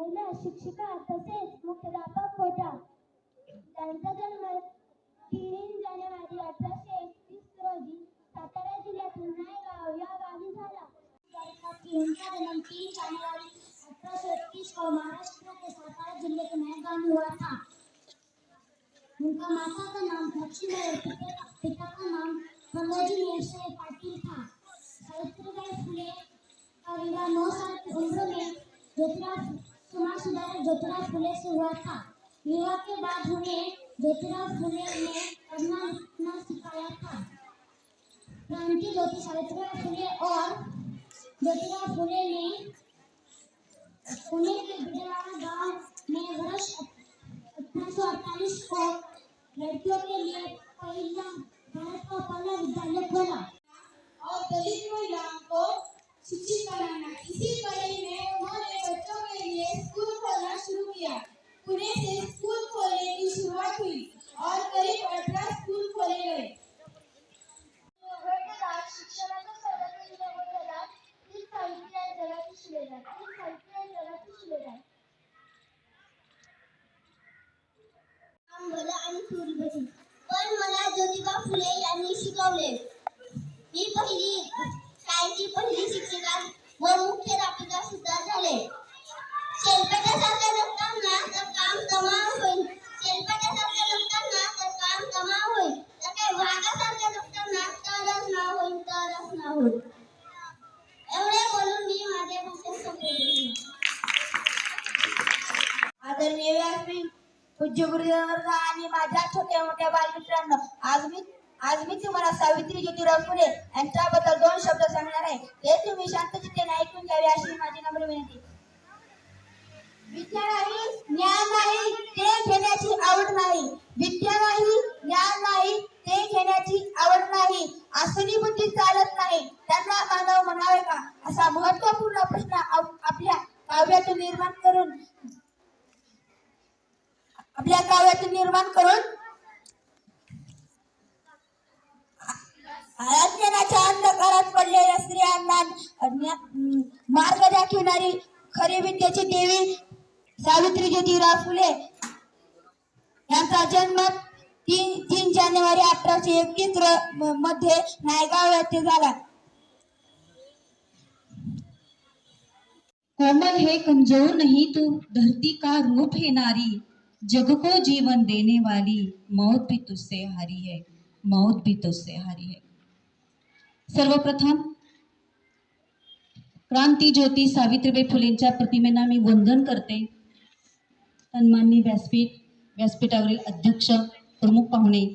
महिला शिक्षिका तसेच मुख्याध्यापक होत्या. त्यांचा जन्म तीन जानेवारी अठराशे एकतीस रोजी सातारा जिल्ह्यातील नायगाव या गावी झाला. जन्म तीन जानेवारी को महाराष्ट्र के सातारा जिले के नायगांव में हुआ था. उनका माता का नाम और पिता का- नाम पाटिल था. सावित्रीबाई फुले का विवाह नौ साल की उम्र में ज्योतिराव समाज सुधारक ज्योतिराव फुले से हुआ था विवाह के बाद उन्हें ज्योतिराव फुले ने पढ़ना लिखना सिखाया था क्रांति ज्योति सावित्रीबाई फुले और ज्योतिराव फुले ने पुणे के बिजलावा गांव में वर्ष अठारह सौ अड़तालीस को लड़कियों के लिए पहला भारत का पहला विद्यालय खोला। और दलित महिलाओं को शिक्षित कराना इसी कड़ी में आंबला आणि सूर्यभजी पण मला ज्योतिबा फुले यांनी शिकवले. मी पहिली शाळेची पहिली शिक्षिका व पूज्य गुरुदेव आणि माझ्या छोट्या मोठ्या बालमित्रांनो आज मी आज मी तुम्हाला सावित्री ज्योतिराव फुले यांच्याबद्दल दोन शब्द सांगणार आहे. ते तुम्ही शांत ऐकून घ्यावे अशी माझी नम्र विनंती. विद्या नाही ज्ञान नाही ते घेण्याची आवड नाही. विद्या नाही ज्ञान नाही ते घेण्याची आवड नाही. असली बुद्धी चालत नाही. त्यांना मानव म्हणावे का? असा महत्त्वपूर्ण प्रश्न आपल्या काव्यातून निर्माण करून आपल्या काव्यातून निर्माण करून अज्ञानाच्या अंधकारात पडलेल्या स्त्रियांना मार्ग दाखविणारी खरी विद्याची देवी सावित्री ज्योतिराव फुले यांचा जन्म तीन तीन जानेवारी अठराशे एकतीसमध्ये नायगाव येथे झाला. कोमल हे कमजोर नाही तू धरती का रूप है नारी जग को जीवन देने वाली मौत भी तुझसे हारी है मौत भी तुझसे हारी है। सर्वप्रथम क्रांती ज्योती सावित्रीबाई फुलेंच्या प्रतिमेना मी वंदन करते. सन्माननीय व्यासपीठ व्यासपीठावरील अध्यक्ष प्रमुख पाहुणे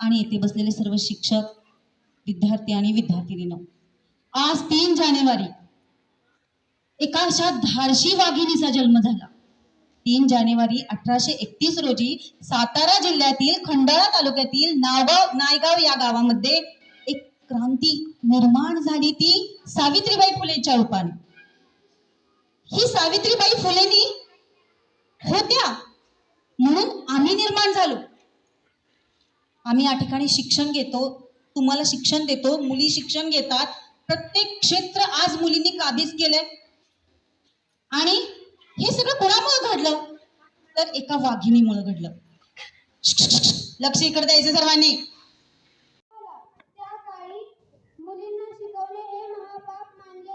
आणि येथे बसलेले सर्व शिक्षक विद्यार्थी आणि विद्यार्थिनीनो आज तीन जानेवारी एका अशा धारशी वाघिणीचा जन्म झाला. तीन जानेवारी अठराशे एकतीस रोजी सातारा जिल्ह्यातील खंडाळा तालुक्यातील नावगाव नायगाव या गावामध्ये एक क्रांती निर्माण झाली ती सावित्रीबाई फुलेच्या रूपाने. ही सावित्रीबाई फुलेनी होत्या म्हणून आम्ही निर्माण झालो. आम्ही या ठिकाणी शिक्षण घेतो तुम्हाला शिक्षण देतो मुली शिक्षण घेतात. प्रत्येक क्षेत्र आज मुलींनी काबीज केलंय. आणि हे सगळं कोणामुळे घडलं? तर एका वाघिणीमुळे घडलं. लक्ष इकडे द्यायचं सर्वांनी. त्या काळी मुलींना पुण्यात हे महापाप मानले